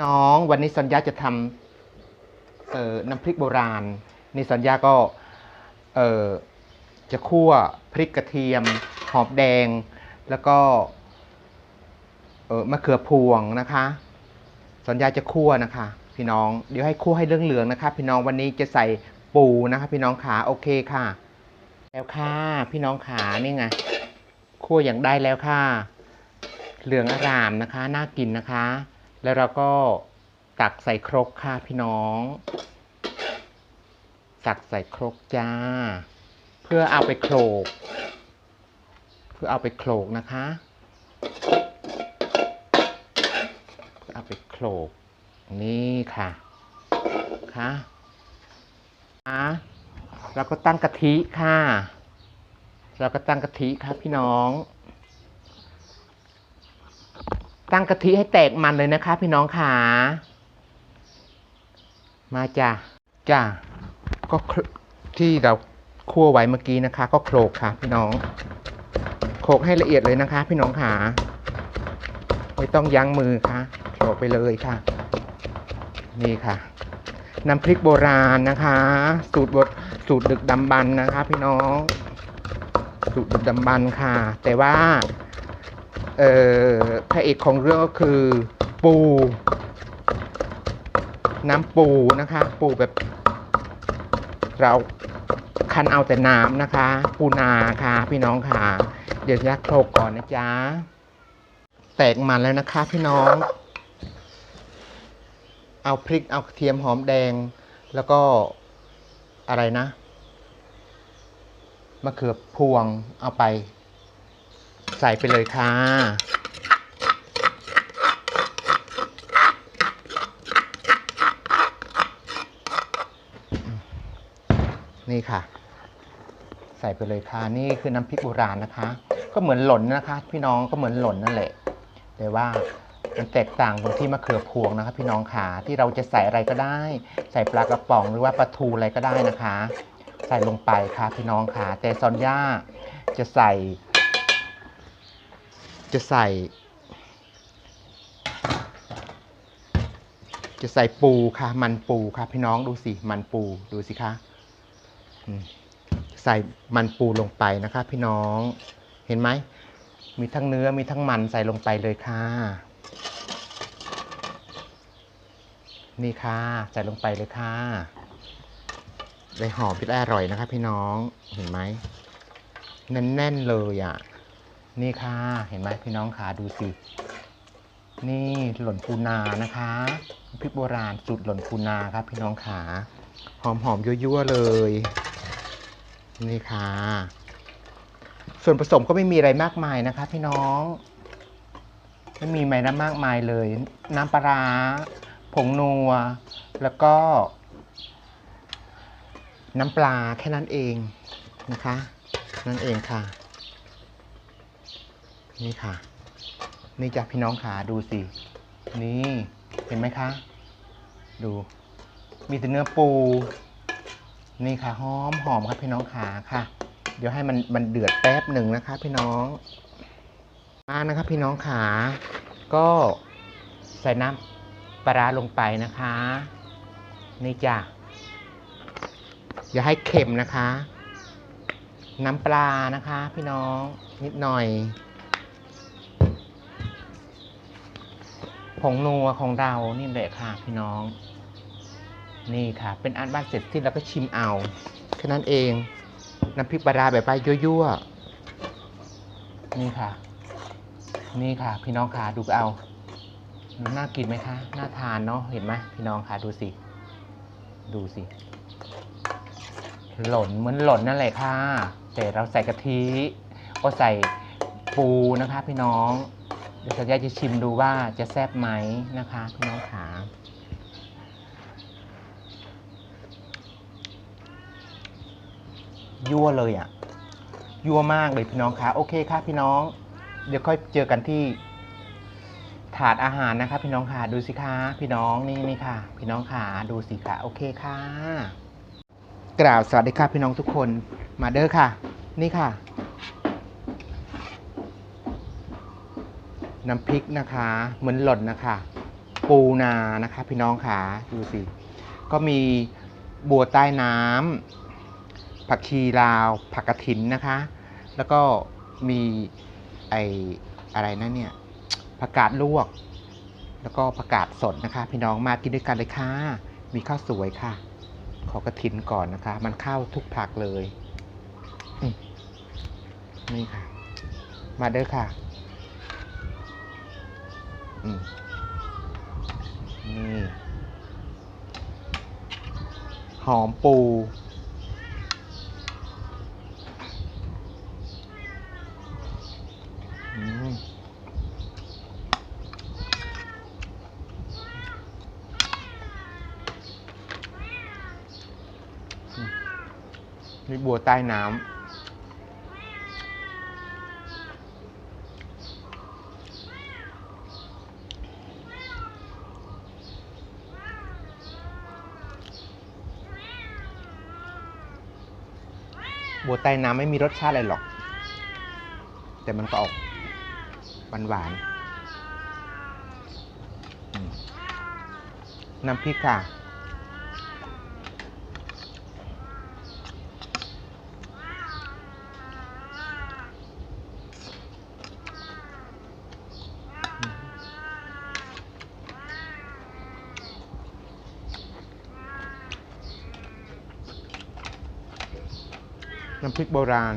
น้องวันนี้สัญญาจะทำเอ่อน้ำพริกโบราณ นี่สัญญาก็เอ่อจะคั่วพริกกระเทียม หอมแดง แล้วก็เอ่อมะเขือพวงนะคะ สัญญาจะคั่วนะคะ พี่น้องเดี๋ยวให้คั่วให้เหลืองๆนะคะ พี่น้องวันนี้จะใส่ปูนะคะ พี่น้องขาโอเคค่ะ แล้วค่ะพี่น้องขานี่ไงคั่วอย่างได้แล้วค่ะ เหลืองอร่ามนะคะ น่ากินนะคะ แล้วเราก็ตักใส่ครกค่ะพี่น้อง ตักใส่ครกจ้า เพื่อเอาไปโขลก เพื่อเอาไปโขลกนะคะเพื่อเอาไปโขลก นี่ค่ะ ค่ะค่ะเราก็ตั้งกะทิค่ะ เราก็ตั้งกะทิค่ะพี่น้อง ตั้งกะทิให้แตกมันเลยนะคะ พี่น้องขามาจ้ะจ้ะก็ที่เราคั่วไว้เมื่อกี้นะคะ ก็โขลกค่ะ พี่น้องโขลกให้ละเอียดเลยนะคะ พี่น้องขาไม่ต้องยั้งมือค่ะโขลกไปเลยค่ะ นี่ค่ะน้ำพริกโบราณนะคะ สูตรบดสูตรดึกดำบรรพ์นะคะ พี่น้อง สูตรดึกดำบรรพ์ค่ะ แต่ว่า พระเอกของเรื่องก็คือปู น้ำปูนะคะ ปูแบบ เราคันเอาแต่น้ำนะคะ ปูนาค่ะ พี่น้องค่ะ เดี๋ยวจะโคลกก่อนนะจ๊ะ แตกมันแล้วนะคะ พี่น้อง เอาพริกเอากระเทียมหอมแดง แล้วก็อะไรนะมะเขือพวงเอาไป ใส่ไปเลยค่ะ นี่ค่ะ ใส่ไปเลยค่ะ นี่คือน้ำพริกโบราณนะคะ ก็เหมือนหล่นนะคะ พี่น้องก็เหมือนหล่นนั่นแหละ แต่ว่ามันแตกต่างตรงที่มะเขือพวงนะคะพี่น้องขาที่เราจะใส่อะไรก็ได้ ใส่ปลากระป๋องหรือว่าปลาทูอะไรก็ได้นะคะ ใส่ลงไปค่ะพี่น้องขาแต่ซอนย่าจะใส่ จะใส่ จะใส่ปูค่ะ มันปูค่ะพี่น้องดูสิมันปูดูสิคะใส่มันปูลงไปนะคะ พี่น้องเห็นไหมมีทั้งเนื้อมีทั้งมันใส่ลงไปเลยค่ะ นี่ค่ะ ใส่ลงไปเลยค่ะได้หอมพิษอร่อยนะคะ พี่น้องเห็นไหมแน่นๆเลยอะ นี่ค่ะ เห็นไหมพี่น้องขาดูสิ นี่หล่นปูนานะคะพริกโบราณสูตรหล่นปูนาครับ พี่น้องขาหอมหอมๆยั่วๆเลย นี่ค่ะ ส่วนผสมก็ไม่มีอะไรมากมายนะคะ พี่น้องไม่มีอะไรมากมายเลย น้ำปลาผงนัว แล้วก็ น้ำปลาแค่นั้นเองนะคะ นั่นเองค่ะ นี่ค่ะ นี่จ้ะพี่น้องขาดูสิ นี่เห็นไหมคะ ดู มีแต่เนื้อปู นี่ค่ะหอมหอมครับพี่น้องขาค่ะ เดี๋ยวให้มันมันเดือดแป๊บหนึ่งนะคะ พี่น้องมานะครับพี่น้องขา ก็ใส่น้ำปลาลงไปนะคะ นี่จ้ะอย่าให้เค็มนะคะ น้ำปลานะคะ พี่น้องนิดหน่อย ผงนัวของเรานี่แหละค่ะพี่น้อง นี่ค่ะ เป็นอันบ้านเสร็จสิ้นแล้วก็ชิมเอาแค่นั้นเองน้ำพริกปลาราแบบไปยั่วๆนี่ค่ะ นี่ค่ะ พี่น้องค่ะดูเอาน่ากินไหมคะน่าทานเนาะเห็นไหมพี่น้องค่ะดูสิ ดูสิหล่นเหมือนหล่นนั่นแหละค่ะ แต่เราใส่กะทิก็ใส่ปูนะคะ พี่น้อง เดี๋ยวสัญญาจะชิมดูว่าจะแซ่บไหมนะคะพี่น้องขายั่วเลยอะ่ะ ยั่วมากเลยพี่น้องคะโอเคค่ะพี่น้อง เดี๋ยวค่อยเจอกันที่ ถาดอาหารนะคะ พี่น้องค่ะดูสิคะพี่น้องนี่นี่ค่ะ พี่น้องค่ะดูสิค่ะโอเคค่ะ กล่าวสวัสดีค่ะพี่น้องทุกคนมาเด้อค่ะ นี่ค่ะ น้ำพริกนะคะ เหมือนหล่นนะคะ ปูนานะคะ พี่น้องค่ะดูสิ ก็มีบัวใต้น้ำผักชีลาว ผักกระถินนะคะ แล้วก็มีไออะไรนะเนี่ยผักกาดลวก แล้วก็ผักกาดสดนะคะ พี่น้องมากินด้วยกันเลยค่ะ มีข้าวสวยค่ะ ขอกระถินก่อนนะคะ มันเข้าทุกผักเลยนี่ค่ะ มาเด้อค่ะ นี่หอมปู นี่บัวใต้น้ำ บัวใต้น้ำไม่มีรสชาติอะไรหรอก แต่มันก็ออกหวานหวานๆน้ำพริกค่ะ น้ำพริกโบราณ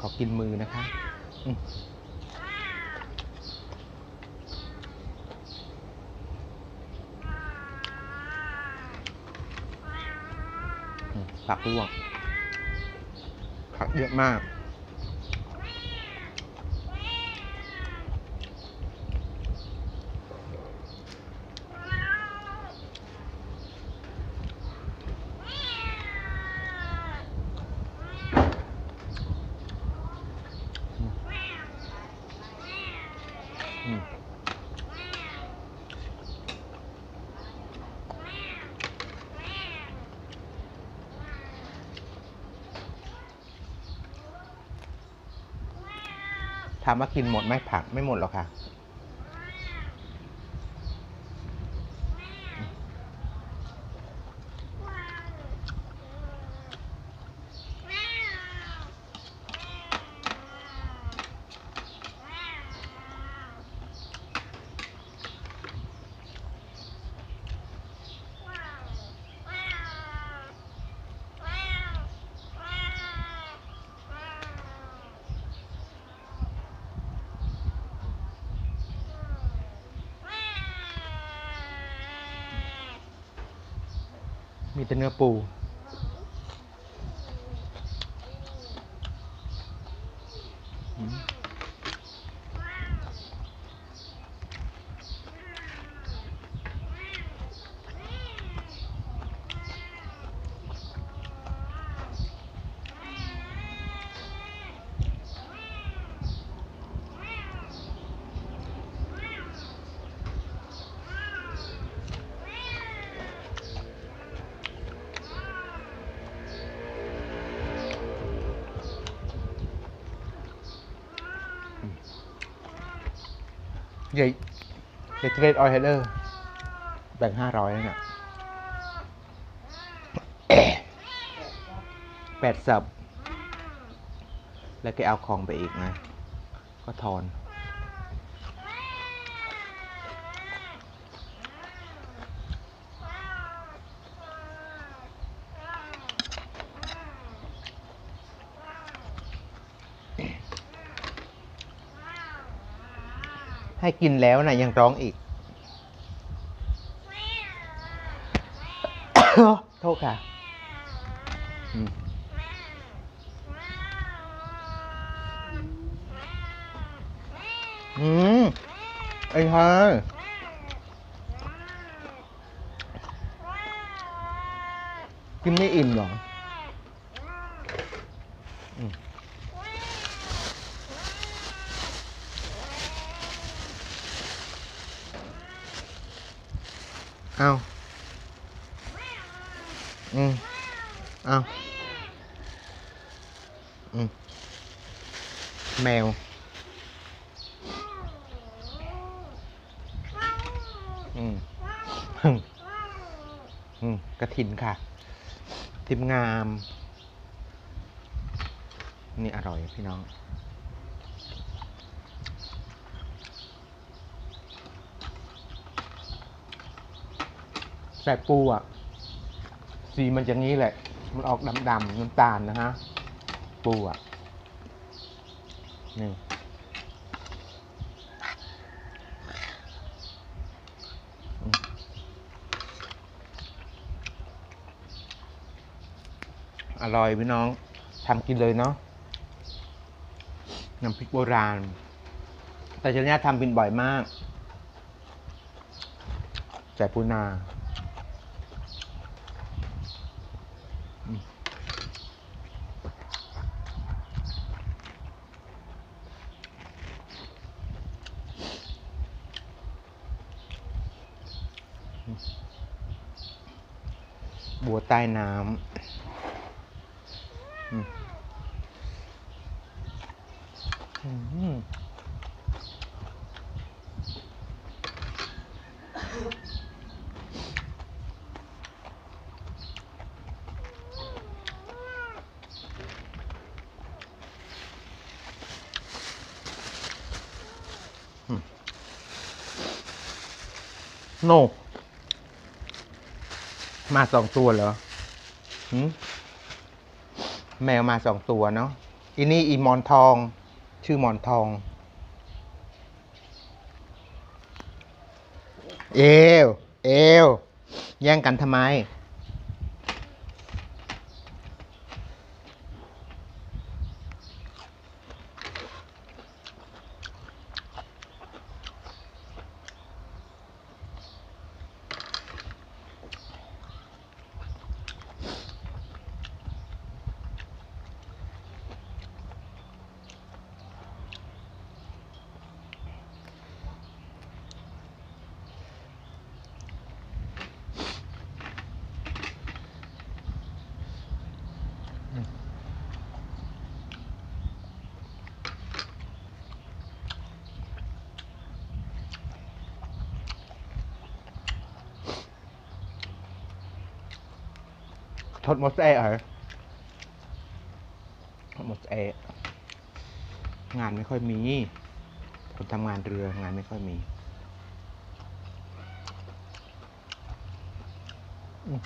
ขอกินมือนะคะผักลวกผักเยอะมาก อืม ถามว่ากินหมดไหมผักไม่หมดหรอกค่ะ มีแต่เนื้อปู ใหญ่เดทเรดออยเฮเลอร์แบ่งห้าร้อยนั่นน่ะแปดสับ แล้วก็เอาของไปอีกนะ ก็ทอน ให้กินแล้วนะยังร้องอีก โทษค่ะอืมไอ้ฮะกินไม่อิ่มหรออืม เอาอืมเอาอืมแมว อืมอืมกระถินค่ะ ทิมงาม นี่อร่อยพี่น้อง แต่ปูอะ สีมันจะงี้แหละ มันออกดำๆน้ำตาลนะฮะ ปูอะ นี่อร่อยพี่น้องทำกินเลยเนาะน้ำพริกโบราณ แต่เจนี่ทำกินบ่อยมากใส่ปูนา บัวใต้น้ำอื มาสองตัวเหรอหืแมวมาสองตัวเนาะอีนี่อีมอนทอง ชื่อมอนทอง เอว เอว แย่งกันทำไม ทดหมดแอร์เหรอหมดแอร์งานไม่ค่อยมีคนทำงานเรืองานไม่ค่อยมี อืม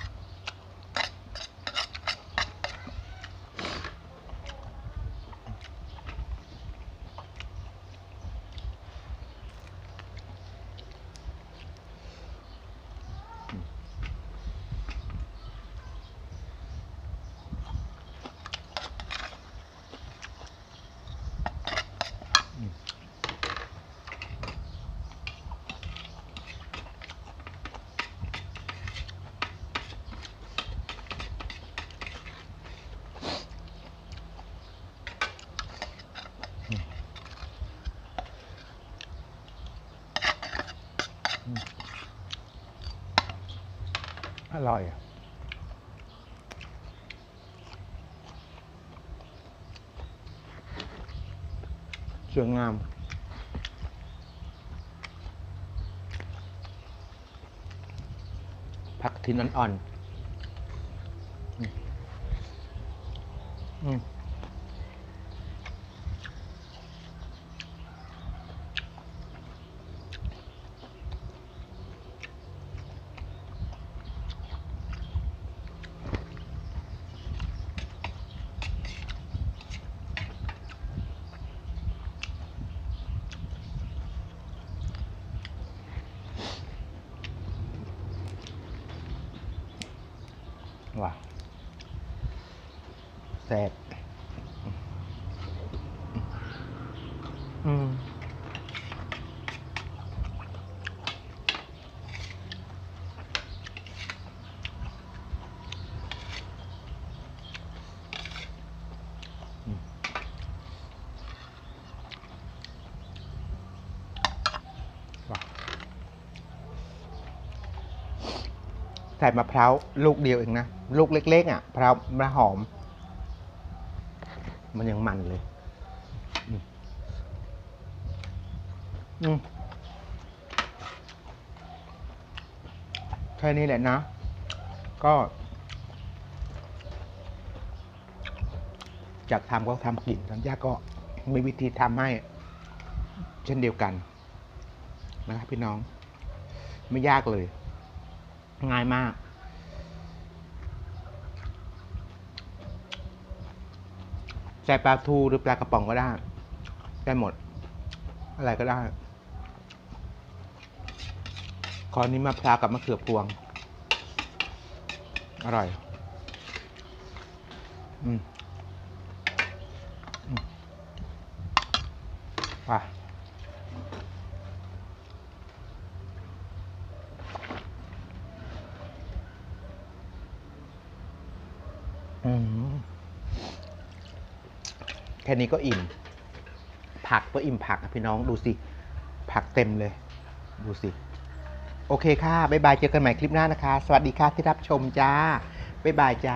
ร่อยเสวยงามผักทิ้นอ่อนๆ บอืมอืมใส่มะพร้าวลูกเดียวเองนะ ลูกเล็กๆอะพร้าวมันหอม มันยังมันเลย อืมแค่นี้แหละนะ ก็จากทำก็ทำกินทันยาก็มีวิธีทำให้ เช่นเดียวกัน นะครับพี่น้อง ไม่ยากเลย ง่ายมาก ใส่ปลาทูหรือปลากระป๋องก็ได้ ได้หมด อะไรก็ได้ขอนี้มาพร้าวกับมะเขือพวง อร่อย อืม อืมไปอืม แค่นี้ก็อิ่ม ผักก็อิ่มผักพี่น้องดูสิ ผักเต็มเลย ดูสิ โอเคค่ะ บ๊ายบาย เจอกันใหม่คลิปหน้านะคะ สวัสดีค่ะที่รับชมจ้า บ๊ายบายจ้า